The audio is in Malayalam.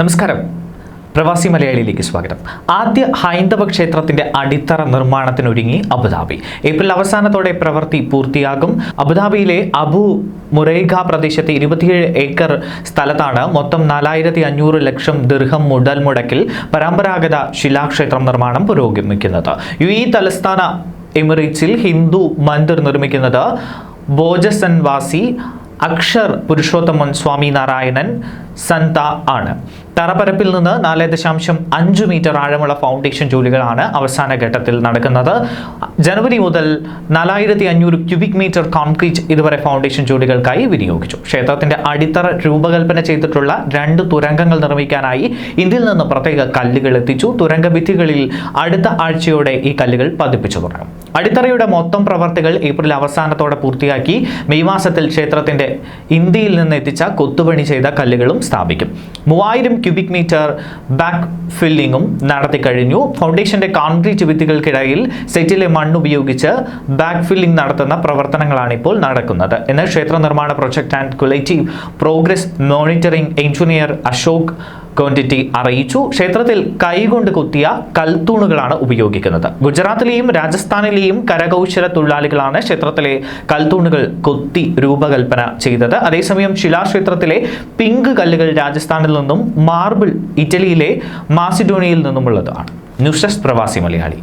നമസ്കാരം. പ്രവാസി മലയാളിയിലേക്ക് സ്വാഗതം. ആദ്യ ഹൈന്ദവ ക്ഷേത്രത്തിന്റെ അടിത്തറ നിർമ്മാണത്തിനൊരുങ്ങി അബുദാബി. ഏപ്രിൽ അവസാനത്തോടെ പ്രവൃത്തി പൂർത്തിയാകും. അബുദാബിയിലെ അബു മുറൈഖ പ്രദേശത്തെ ഇരുപത്തിയേഴ് ഏക്കർ സ്ഥലത്താണ് മൊത്തം നാലായിരത്തി അഞ്ഞൂറ് ലക്ഷം ദീർഘം മുടൽ മുടക്കിൽ പരമ്പരാഗത ശിലാക്ഷേത്രം നിർമ്മാണം പുരോഗമിക്കുന്നത്. യു ഇ തലസ്ഥാന എമിറേറ്റ്സിൽ ഹിന്ദു മന്ദിർ നിർമ്മിക്കുന്നത് ബോജസൻവാസി അക്ഷർ പുരുഷോത്തമൻ സ്വാമി നാരായണൻ സന്ത ആണ്. തറപ്പരപ്പിൽ നിന്ന് നാല് ദശാംശം അഞ്ച് മീറ്റർ ആഴമുള്ള ഫൗണ്ടേഷൻ ജോലികളാണ് അവസാന ഘട്ടത്തിൽ നടക്കുന്നത്. ജനുവരി മുതൽ നാലായിരത്തി അഞ്ഞൂറ് ക്യൂബിക് മീറ്റർ കോൺക്രീറ്റ് ഇതുവരെ ഫൗണ്ടേഷൻ ജോലികൾക്കായി വിനിയോഗിച്ചു. ക്ഷേത്രത്തിന്റെ അടിത്തറ രൂപകൽപ്പന ചെയ്തിട്ടുള്ള രണ്ട് തുരങ്കങ്ങൾ നിർമ്മിക്കാനായി ഇതിൽ നിന്ന് പ്രത്യേക കല്ലുകൾ എത്തിച്ചു. തുരങ്ക ഭിത്തികളിൽ അടുത്ത ആഴ്ചയോടെ ഈ കല്ലുകൾ പതിപ്പിച്ചു തുടങ്ങും. അടിത്തറയുടെ മൊത്തം പ്രവർത്തികൾ ഏപ്രിൽ അവസാനത്തോടെ പൂർത്തിയാക്കി മെയ് മാസത്തിൽ ക്ഷേത്രത്തിന്റെ ഇന്ത്യയിൽ നിന്ന് എത്തിച്ച കൊത്തുപണി ചെയ്ത കല്ലുകളും സ്ഥാപിക്കും. മൂവായിരം ക്യൂബിക് മീറ്റർ ബാക്ക് ഫില്ലിങ്ങും നടത്തി കഴിഞ്ഞു. ഫൗണ്ടേഷന്റെ കോൺക്രീറ്റ് ഭിത്തികൾക്കിടയിൽ സെറ്റിലെ മണ്ണ് ഉപയോഗിച്ച് ബാക്ക് ഫില്ലിംഗ് നടത്തുന്ന പ്രവർത്തനങ്ങളാണ് ഇപ്പോൾ നടക്കുന്നത്. എന്ന് ക്ഷേത്ര നിർമ്മാണ project and cumulative progress monitoring engineer Ashok quantity അറിയിച്ചു. ക്ഷേത്രത്തിൽ കൈകൊണ്ട് കുത്തിയ കൽത്തൂണുകളാണ് ഉപയോഗിക്കുന്നത്. ഗുജറാത്തിലെയും രാജസ്ഥാനിലെയും കരകൗശല തൊഴിലാളികളാണ് ക്ഷേത്രത്തിലെ കൽത്തൂണുകൾ കൊത്തി രൂപകൽപ്പന ചെയ്തത്. അതേസമയം ശിലാക്ഷേത്രത്തിലെ പിങ്ക് കല്ലുകൾ രാജസ്ഥാനിൽ നിന്നും മാർബിൾ ഇറ്റലിയിലെ മാസിഡോണിയയിൽ നിന്നുമുള്ളതാണ്. ന്യൂസ് പ്രവാസി മലയാളി.